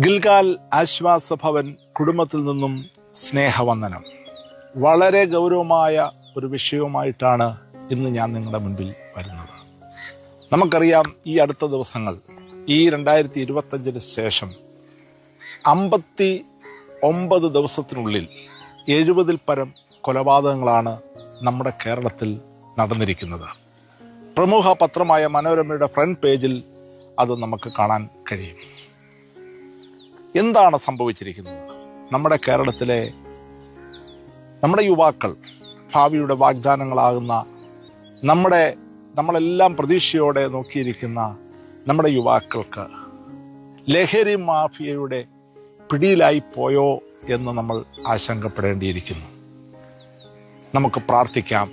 ഗിൽഗാൽ ആശ്വാസ ഭവൻ കുടുംബത്തിൽ നിന്നും സ്നേഹവന്ദനം. വളരെ ഗൗരവമായ ഒരു വിഷയവുമായിട്ടാണ് ഇന്ന് ഞാൻ നിങ്ങളുടെ മുൻപിൽ വരുന്നത്. നമുക്കറിയാം ഈ അടുത്ത ദിവസങ്ങൾ ഈ രണ്ടായിരത്തി ഇരുപത്തഞ്ചിന് ശേഷം അമ്പത്തി ഒമ്പത് ദിവസത്തിനുള്ളിൽ എഴുപതിൽ പരം കൊലപാതകങ്ങളാണ് നമ്മുടെ കേരളത്തിൽ നടന്നിരിക്കുന്നത്. പ്രമുഖ പത്രമായ മനോരമയുടെ ഫ്രണ്ട് പേജിൽ അത് നമുക്ക് കാണാൻ കഴിയും. എന്താണ് സംഭവിച്ചിരിക്കുന്നത്? നമ്മുടെ കേരളത്തിലെ നമ്മുടെ യുവാക്കൾ ഭാവിയുടെ വാഗ്ദാനങ്ങളാകുന്ന നമ്മുടെ നമ്മളെല്ലാം പ്രതീക്ഷയോടെ നോക്കിയിരിക്കുന്ന നമ്മുടെ യുവാക്കൾക്ക് ലഹരി മാഫിയയുടെ പിടിയിലായി പോയോ എന്ന് നമ്മൾ ആശങ്കപ്പെടേണ്ടിയിരിക്കുന്നു. നമുക്ക് പ്രാർത്ഥിക്കാം.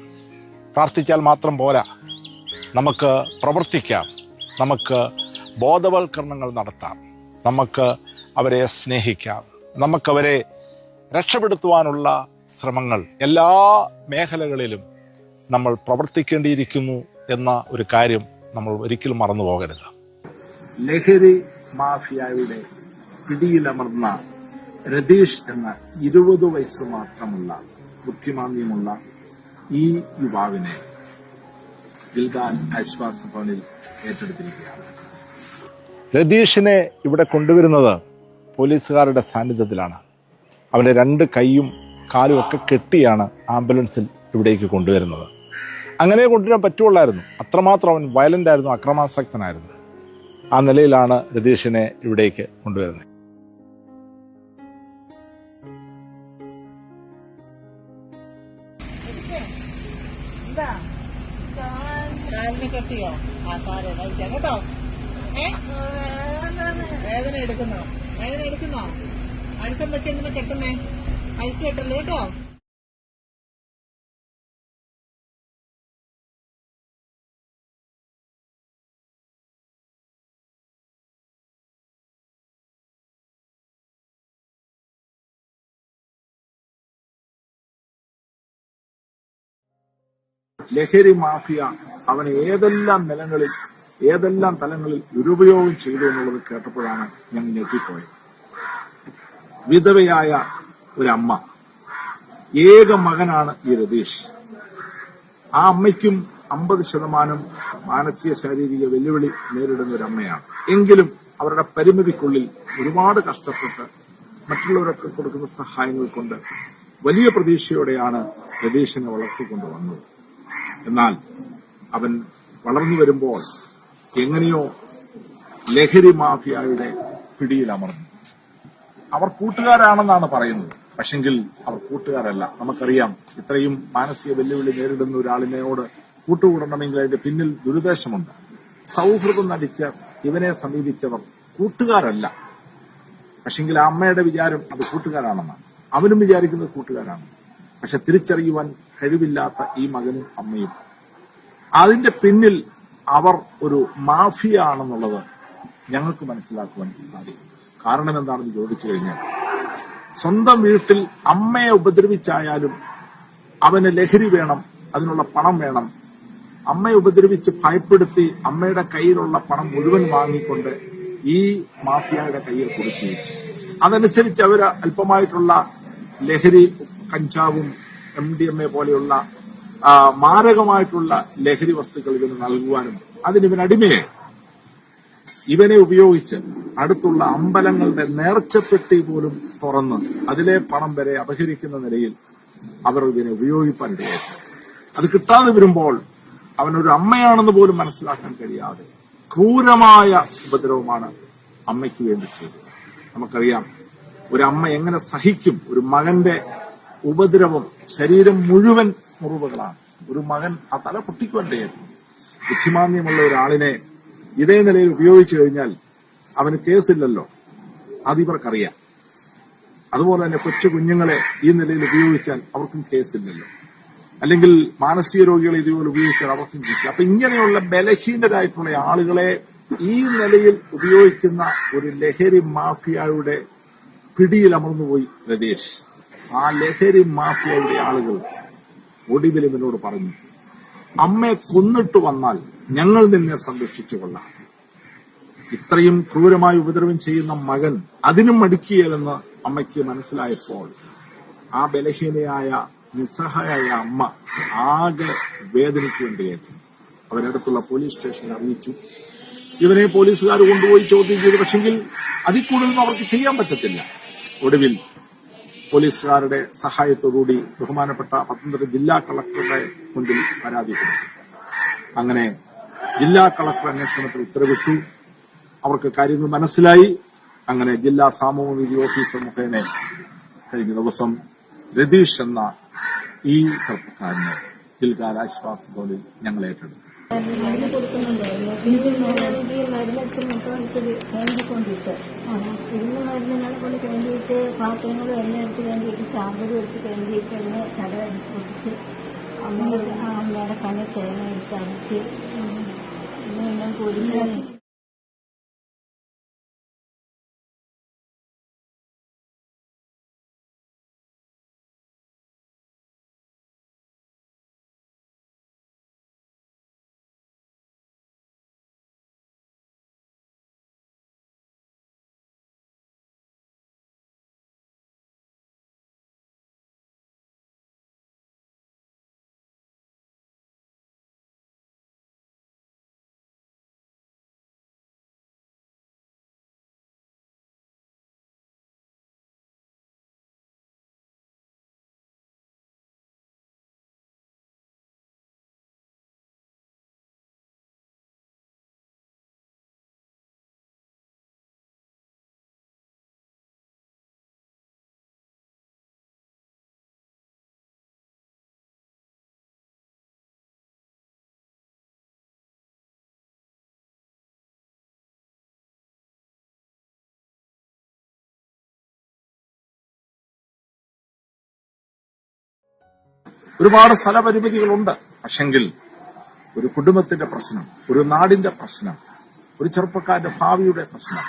പ്രാർത്ഥിച്ചാൽ മാത്രം പോരാ. നമുക്ക് പ്രവർത്തിക്കാം. നമുക്ക് ബോധവൽക്കരണങ്ങൾ നടത്താം. നമുക്ക് അവരെ സ്നേഹിക്കാം. നമുക്കവരെ രക്ഷപ്പെടുത്തുവാനുള്ള ശ്രമങ്ങൾ എല്ലാ മേഖലകളിലും നമ്മൾ പ്രവർത്തിക്കേണ്ടിയിരിക്കുന്നു എന്ന ഒരു കാര്യം നമ്മൾ ഒരിക്കലും മറന്നു പോകരുത്. ലഹരി മാഫിയയുടെ പിടിയിലമർന്ന രതീഷ് എന്ന ഇരുപത് വയസ്സ് മാത്രമുള്ള ബുദ്ധിമാന്യമുള്ള ഈ യുവാവിനെ ഗിൽഗാൻ ആശ്വാസ ഭവനിൽ ഏറ്റെടുത്തിരിക്കുകയാണ്. രതീഷിനെ ഇവിടെ കൊണ്ടുവരുന്നത് പോലീസുകാരുടെ സാന്നിധ്യത്തിലാണ്. അവന്റെ രണ്ട് കൈയും കാലും ഒക്കെ കെട്ടിയാണ് ആംബുലൻസിൽ ഇവിടേക്ക് കൊണ്ടുവരുന്നത്. അങ്ങനെ കൊണ്ടുവരാൻ പറ്റുള്ളായിരുന്നു അത്രമാത്രം അവൻ വയലന്റ് ആയിരുന്നു അക്രമാസക്തനായിരുന്നു. ആ നിലയിലാണ് രതീഷിനെ ഇവിടേക്ക് കൊണ്ടുവരുന്നത്. കെട്ടിയോ? ആ സാറേ കഴിച്ചാ കേട്ടോ? ഏ? വേദന എടുക്കുന്നോ? വേദന എടുക്കുന്നോ? അഴുക്കം വെച്ച് എന്തിനാ കെട്ടുന്നേ? അഴുക്ക് കെട്ടല്ലേ കേട്ടോ? ലഹരി മാഫിയ അവനെ ഏതെല്ലാം നിലങ്ങളിൽ ഏതെല്ലാം തലങ്ങളിൽ ദുരുപയോഗം ചെയ്തു എന്നുള്ളത് കേട്ടപ്പോഴാണ് ഞാൻ ഞെട്ടിപ്പോയത്. വിധവയായ ഒരമ്മ. ഏക മകനാണ് ഈ രതീഷ്. ആ അമ്മയ്ക്കും അമ്പത് ശതമാനം മാനസിക ശാരീരിക വെല്ലുവിളി നേരിടുന്ന ഒരു അമ്മയാണ് എങ്കിലും അവരുടെ പരിമിതിക്കുള്ളിൽ ഒരുപാട് കഷ്ടപ്പെട്ട് മറ്റുള്ളവരൊക്കെ കൊടുക്കുന്ന സഹായങ്ങൾ കൊണ്ട് വലിയ പ്രതീക്ഷയോടെയാണ് രതീഷിനെ വളർത്തിക്കൊണ്ടുവന്നത്. എന്നാൽ അവൻ വളർന്നു വരുമ്പോൾ എങ്ങനെയോ ലഹരി മാഫിയയുടെ പിടിയിലമർന്നു അവർ കൂട്ടുകാരാണെന്നാണ് പറയുന്നത്. പക്ഷെങ്കിൽ അവർ കൂട്ടുകാരല്ല. നമുക്കറിയാം ഇത്രയും മാനസിക വെല്ലുവിളി നേരിടുന്ന ഒരാളിനോട് കൂട്ടുകൂടണമെങ്കിൽ അതിന്റെ പിന്നിൽ ദുരുദ്ദേശമുണ്ട്. സൗഹൃദം നടിച്ച് ഇവനെ സമീപിച്ചവർ കൂട്ടുകാരല്ല. പക്ഷെങ്കിൽ ആ അമ്മയുടെ വിചാരം അത് കൂട്ടുകാരാണെന്നാണ്. അവനും വിചാരിക്കുന്നത് കൂട്ടുകാരാണ്. പക്ഷെ തിരിച്ചറിയുവാൻ കഴിവില്ലാത്ത ഈ മകനും അമ്മയും. അതിന്റെ പിന്നിൽ അവർ ഒരു മാഫിയ ആണെന്നുള്ളത് ഞങ്ങൾക്ക് മനസ്സിലാക്കുവാൻ സാധിക്കും. കാരണം എന്താണെന്ന് ചോദിച്ചു കഴിഞ്ഞാൽ സ്വന്തം വീട്ടിൽ അമ്മയെ ഉപദ്രവിച്ചായാലും അവന് ലഹരി വേണം അതിനുള്ള പണം വേണം. അമ്മയെ ഉപദ്രവിച്ച് ഭയപ്പെടുത്തി അമ്മയുടെ കയ്യിലുള്ള പണം മുഴുവൻ വാങ്ങിക്കൊണ്ട് ഈ മാഫിയയുടെ കയ്യിൽ കൊടുക്കുകയും അതനുസരിച്ച് അവർ അല്പമായിട്ടുള്ള ലഹരി കഞ്ചാവും എം ഡി എം എ പോലെയുള്ള മാരകമായിട്ടുള്ള ലഹരി വസ്തുക്കൾ ഇവന് നൽകുവാനും അതിന് ഇവൻ അടിമയായി ഇവനെ ഉപയോഗിച്ച് അടുത്തുള്ള അമ്പലങ്ങളുടെ നേർച്ചപ്പെട്ടി പോലും തുറന്ന് അതിലെ പണം വരെ അപഹരിക്കുന്ന നിലയിൽ അവർ ഇവനെ ഉപയോഗിക്കാൻ ഇടയായി. അത് കിട്ടാതെ വരുമ്പോൾ അവനൊരു അമ്മയാണെന്ന് പോലും മനസ്സിലാക്കാൻ കഴിയാതെ ക്രൂരമായ ഉപദ്രവമാണ് അമ്മയ്ക്ക് വേണ്ടി ചെയ്തത്. നമുക്കറിയാം ഒരു അമ്മ എങ്ങനെ സഹിക്കും ഒരു മകന്റെ ഉപദ്രവം ശരീരം മുഴുവൻ മുറിവുകളാണ്. ഒരു മകൻ ആ തല പൊട്ടിക്കുവേണ്ടേ ബുദ്ധിമാന്യമുള്ള ഒരാളിനെ ഇതേ നിലയിൽ ഉപയോഗിച്ചു കഴിഞ്ഞാൽ അവന് കേസില്ലല്ലോ. അതിവർക്കറിയാം. അതുപോലെ തന്നെ കൊച്ചു കുഞ്ഞുങ്ങളെ ഈ നിലയിൽ ഉപയോഗിച്ചാൽ അവർക്കും കേസില്ലല്ലോ. അല്ലെങ്കിൽ മാനസിക രോഗികളെ ഇതുപോലെ ഉപയോഗിച്ചാൽ അവർക്കും കേസില്ല. അപ്പൊ ഇങ്ങനെയുള്ള ബലഹീനരായിട്ടുള്ള ആളുകളെ ഈ നിലയിൽ ഉപയോഗിക്കുന്ന ഒരു ലഹരി മാഫിയയുടെ പിടിയിൽ അമർന്നുപോയി രതീഷ്. ആ ലഹരി മാഫിയയുടെ ആളുകൾ ഒടുവിൽ ഇവനോട് പറഞ്ഞു അമ്മയെ കൊന്നിട്ട് വന്നാൽ ഞങ്ങൾ നിന്നെ സംരക്ഷിച്ചു കൊള്ളാം. ഇത്രയും ക്രൂരമായി ഉപദ്രവം ചെയ്യുന്ന മകൻ അതിനും മടുക്കിയല്ലെന്ന് അമ്മയ്ക്ക് മനസ്സിലായപ്പോൾ ആ ബലഹീനയായ നിസ്സഹായ അമ്മ ആകെ വേദനിക്കേണ്ടിയെത്തി അവരടുത്തുള്ള പോലീസ് സ്റ്റേഷനിൽ അറിയിച്ചു. ഇവനെ പോലീസുകാർ കൊണ്ടുപോയി ചോദ്യം ചെയ്തു. പക്ഷെങ്കിൽ അതിൽ കൂടുതലൊന്നും അവർക്ക് ചെയ്യാൻ പറ്റത്തില്ല. ഒടുവിൽ പോലീസുകാരുടെ സഹായത്തോടുകൂടി ബഹുമാനപ്പെട്ട പത്തനംതിട്ട ജില്ലാ കളക്ടറുടെ മുന്നിൽ പരാതി അങ്ങനെ ജില്ലാ കളക്ടർ അന്വേഷണത്തിൽ ഉത്തരവിട്ടു. അവർക്ക് കാര്യങ്ങൾ മനസ്സിലായി. അങ്ങനെ ജില്ലാ സാമൂഹിക ഓഫീസർ മുഖേന കഴിഞ്ഞ ദിവസം രതീഷ് എന്ന ഈ ചെറുപ്പക്കാരനെ ഗിൽഗാൽ ആശ്വാസത്തോടെ ഞങ്ങൾ ഏറ്റെടുത്തു. മരുന്ന് കൊടുക്കുന്നുണ്ടായിരുന്നു ഇതിന് മരുന്ന് മരുന്നൊക്കെ മൊത്തം വേണ്ടിക്കൊണ്ടിട്ട് ഇരുന്ന് മരുന്നിനാളെ കൊണ്ട് വേണ്ടിയിട്ട് പാത്രങ്ങളും എല്ലാം എടുത്ത് വേണ്ടിയിട്ട് ചാമ്പലും എടുത്ത് വേണ്ടിയിട്ട് എന്നെ തല അടിച്ച് പൊട്ടിച്ച് അമ്മയുടെ അമ്മയുടെ കണ്ണിൽ തേങ്ങ എടുത്ത് അടിച്ച് ഒരുപാട് സ്ഥലപരിമിതികളുണ്ട്. പക്ഷെങ്കിൽ ഒരു കുടുംബത്തിന്റെ പ്രശ്നം ഒരു നാടിന്റെ പ്രശ്നം ഒരു ചെറുപ്പക്കാരന്റെ ഭാവിയുടെ പ്രശ്നം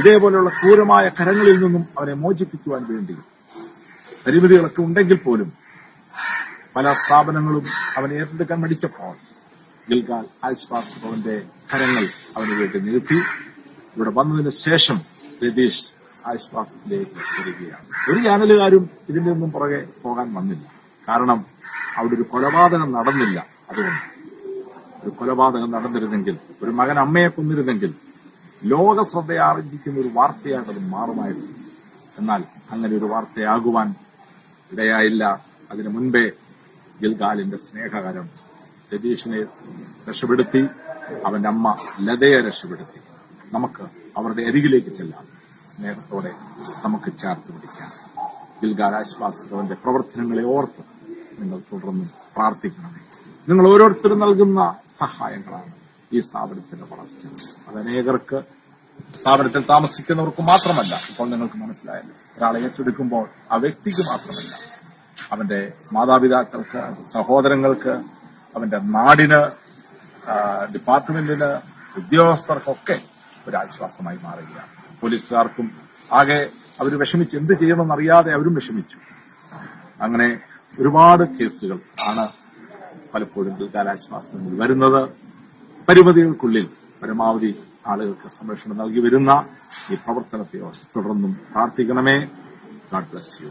ഇതേപോലെയുള്ള ക്രൂരമായ കരങ്ങളിൽ നിന്നും അവനെ മോചിപ്പിക്കുവാൻ വേണ്ടി പരിമിതികളൊക്കെ ഉണ്ടെങ്കിൽ പോലും പല സ്ഥാപനങ്ങളും അവനെ ഏറ്റെടുക്കാൻ മടിച്ചപ്പോൾ ഗിൽഗാൽ ആശ്വാസ് ഭവന്റെ കരങ്ങൾ അവന് വേണ്ടി നീട്ടി ഇവിടെ വന്നതിന് ശേഷം രതീഷ് ആശ്വാസത്തിലേക്ക് വരികയാണ്. ഒരു ചാനലുകാരും ഇതിന്റെ ഒന്നും പുറകെ പോകാൻ വന്നില്ല. കാരണം അവിടെ ഒരു കൊലപാതകം നടന്നില്ല അതുകൊണ്ട്. ഒരു കൊലപാതകം നടന്നിരുന്നെങ്കിൽ ഒരു മകൻ അമ്മയെ കൊന്നിരുന്നെങ്കിൽ ലോക ശ്രദ്ധയാർജിക്കുന്ന ഒരു വാർത്തയായിട്ട് അത് മാറുമായിരുന്നു. എന്നാൽ അങ്ങനെ ഒരു വാർത്തയാകുവാൻ ഇടയായില്ല. അതിനു മുൻപേ ഗിൽഗാലിന്റെ സ്നേഹകരം രതീഷിനെ രക്ഷപ്പെടുത്തി അവന്റെ അമ്മ ലതയെ രക്ഷപ്പെടുത്തി. നമുക്ക് അവരുടെ അരികിലേക്ക് ചെല്ലാം. സ്നേഹത്തോടെ നമുക്ക് ചേർത്ത് പിടിക്കാം. ഗിൽഗാൽ ആശ്വാസത്തിന്റെ പ്രവർത്തനങ്ങളെ ഓർത്ത് നിങ്ങൾ തുടർന്ന് പ്രാർത്ഥിക്കണമേ. നിങ്ങൾ ഓരോരുത്തരും നൽകുന്ന സഹായങ്ങളാണ് ഈ സ്ഥാപനത്തിന്റെ വളർച്ച. അത് അനേകർക്ക് സ്ഥാപനത്തിൽ താമസിക്കുന്നവർക്ക് മാത്രമല്ല ഇപ്പോൾ നിങ്ങൾക്ക് മനസ്സിലായല്ലോ. ഒരാളെ ഏറ്റെടുക്കുമ്പോൾ ആ വ്യക്തിക്ക് മാത്രമല്ല അവന്റെ മാതാപിതാക്കൾക്ക് സഹോദരങ്ങൾക്ക് അവന്റെ നാടിന് ഡിപ്പാർട്ട്മെന്റിന് ഉദ്യോഗസ്ഥർക്കൊക്കെ ഒരു ആശ്വാസമായി മാറുകയാണ്. പോലീസുകാർക്കും ആകെ അവർ വിഷമിച്ച് എന്ത് ചെയ്യണമെന്നറിയാതെ അവരും വിഷമിച്ചു. അങ്ങനെ ഒരുപാട് കേസുകൾ ആണ് പലപ്പോഴും ഗിൽഗാലാശ്വാസങ്ങളിൽ വരുന്നത്. പരിമിതികൾക്കുള്ളിൽ പരമാവധി ആളുകൾക്ക് സംരക്ഷണം നൽകി വരുന്ന ഈ പ്രവർത്തനത്തെ തുടർന്നും പ്രാർത്ഥിക്കണമേ. God bless you